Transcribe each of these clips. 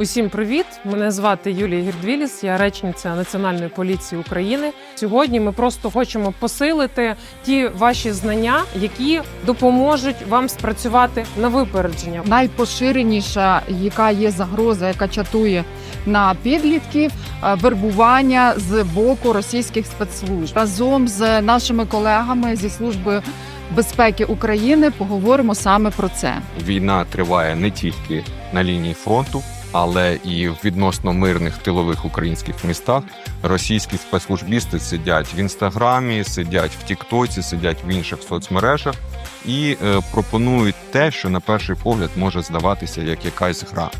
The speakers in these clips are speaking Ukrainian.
Усім привіт! Мене звати Юлія Гірдвіліс, я речниця Національної поліції України. Сьогодні ми просто хочемо посилити ті ваші знання, які допоможуть вам спрацювати на випередження. найпоширеніша, яка є загроза, яка чатує на підлітків, е, вербування з боку російських спецслужб. Разом з нашими колегами зі служби безпеки України поговоримо саме про це. Війна триває не тільки на лінії фронту, але і в відносно мирних тилових українських містах. Російські спецслужбісти сидять в інстаграмі, сидять в Тіктоці, сидять в інших соцмережах і е, пропонують те, що на перший погляд може здаватися як якась гра.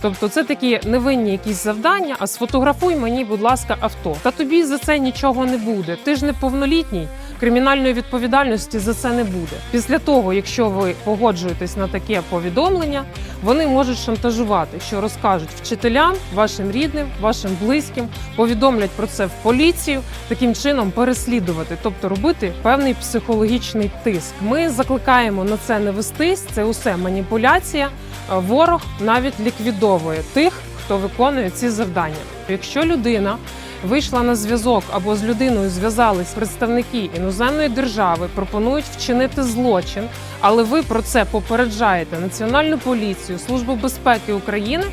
Тобто, це такі невинні якісь завдання. А сфотографуй мені, будь ласка, авто. Та тобі за це нічого не буде. Ти ж неповнолітній. Кримінальної відповідальності за це не буде. Після того, якщо ви погоджуєтесь на таке повідомлення, вони можуть шантажувати, що розкажуть вчителям, вашим рідним, вашим близьким, повідомлять про це в поліцію, таким чином переслідувати, тобто робити певний психологічний тиск. Ми закликаємо на це не вестись. Це усе маніпуляція. Ворог навіть ліквідовує тих, хто виконує ці завдання. Якщо людина вийшла на зв'язок або з людиною зв'язались представники іноземної держави, пропонують вчинити злочин, але ви про це попереджаєте Національну поліцію, Службу безпеки України,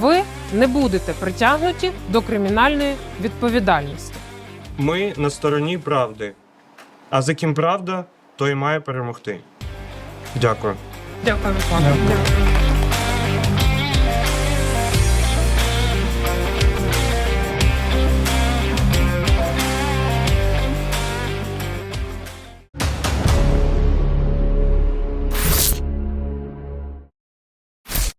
ви не будете притягнуті до кримінальної відповідальності. Ми на стороні правди. А за ким правда, той має перемогти. Дякую. Дякую, Руслан.